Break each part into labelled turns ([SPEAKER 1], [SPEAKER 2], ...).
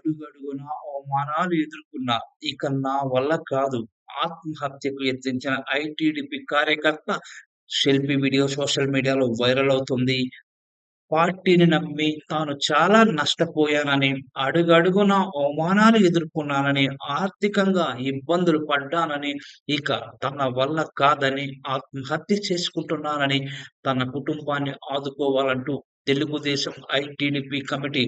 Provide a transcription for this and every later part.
[SPEAKER 1] అడుగడుగునా అవమానాలు ఎదుర్కొన్నా ఇక నా వల్ల కాదు ఆత్మహత్యకు యత్నించిన ఐటీడీపీ కార్యకర్త సెల్ఫీ వీడియో సోషల్ మీడియాలో వైరల్ అవుతుంది. పార్టీని నమ్మి తాను చాలా నష్టపోయానని, అడుగడుగున అవమానాలు ఎదుర్కొన్నానని, ఆర్థికంగా ఇబ్బందులు పడ్డానని, ఇక తన వల్ల కాదని ఆత్మహత్య చేసుకుంటున్నానని, తన కుటుంబాన్ని ఆదుకోవాలంటూ Telugu Desam ITDP committee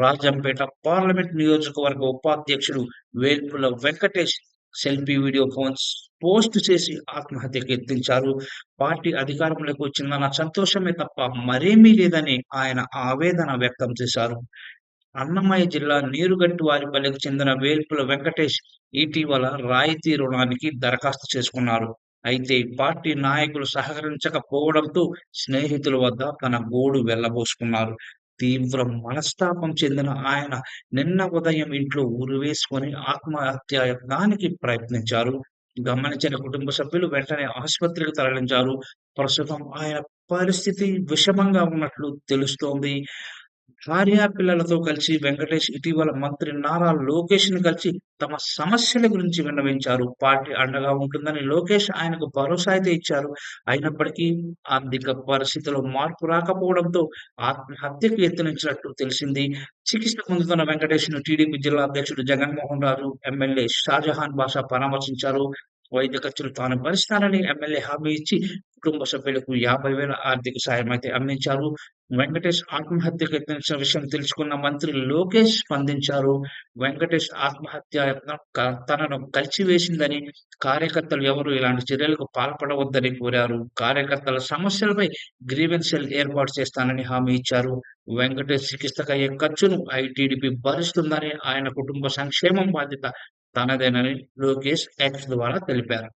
[SPEAKER 1] Rajampet parliament నియోజకవర్గ ఉపాధ్యక్షుడు Velpula Venkatesh selfie video phones post చేసి ఆత్మహత్యకు యత్నించారు. పార్టీ అధికారంలోకి వచ్చిందన్న సంతోషమే తప్ప మరేమీ లేదని ఆయన ఆవేదన వ్యక్తం చేశారు. అన్నమయ్య జిల్లా నీరుగట్టువారిపల్లెకు చెందిన వేల్పుల వెంకటేష్ ఇటీవల రాయితీ రుణానికి దరఖాస్తు చేసుకున్నారు. అయితే పార్టీ నాయకులు సహకరించకపోవడంతో స్నేహితుల వద్ద తన గోడు వెళ్ళబోసుకున్నారు తీవ్ర మనస్తాపం చెందిన ఆయన నిన్న ఉదయం ఇంట్లో ఉరివేసుకొని ఆత్మహత్యాయత్నానికి ప్రయత్నించారు. గమనించిన కుటుంబ సభ్యులు వెంటనే ఆస్పత్రికి తరలించారు. ప్రస్తుతం ఆయన పరిస్థితి విషమంగా ఉన్నట్లు తెలుస్తోంది. భార్య, పిల్లలతో కలిసి వెంకటేష్ ఇటీవల మంత్రి నారా లోకేష్ని కలిసి తమ సమస్యల గురించి విన్నవించారు. పార్టీ అండగా ఉంటుందని లోకేష్ ఆయనకు భరోసా అయితే ఇచ్చారు. అయినప్పటికీ ఆర్థిక పరిస్థితిలో మార్పు రాకపోవడంతో ఆత్మహత్యకు ఎత్తునించినట్టు తెలిసింది. చికిత్స పొందుతున్న వెంకటేష్‌ను టీడీపీ జిల్లా అధ్యక్షుడు జగన్మోహన్ రాజు, ఎమ్మెల్యే షాజహాన్ బాషా పరామర్శించారు. వైద్య ఖర్చులు తాను భరిస్తానని ఎమ్మెల్యే హామీ ఇచ్చి కుటుంబ సభ్యులకు యాభై వేల ఆర్థిక సాయం అయితే అందించారు. వెంకటేష్ ఆత్మహత్యకు యత్నించిన విషయం తెలుసుకున్న మంత్రి లోకేష్ స్పందించారు. వెంకటేష్ ఆత్మహత్య యత్నం తనను కలిసివేసిందని కార్యకర్తలు ఎవరు ఇలాంటి చర్యలకు పాల్పడవద్దని కోరారు. కార్యకర్తల సమస్యలపై గ్రీవెన్స్ సెల్ ఏర్పాటు చేస్తానని హామీ ఇచ్చారు. వెంకటేష్ చికిత్సకయ్యే ఖర్చును ఐటీడీపీ భరిస్తుందని, ఆయన కుటుంబ సంక్షేమం బాధ్యత తనదేనని లోకేష్ ఎక్స్ ద్వారా తెలిపారు.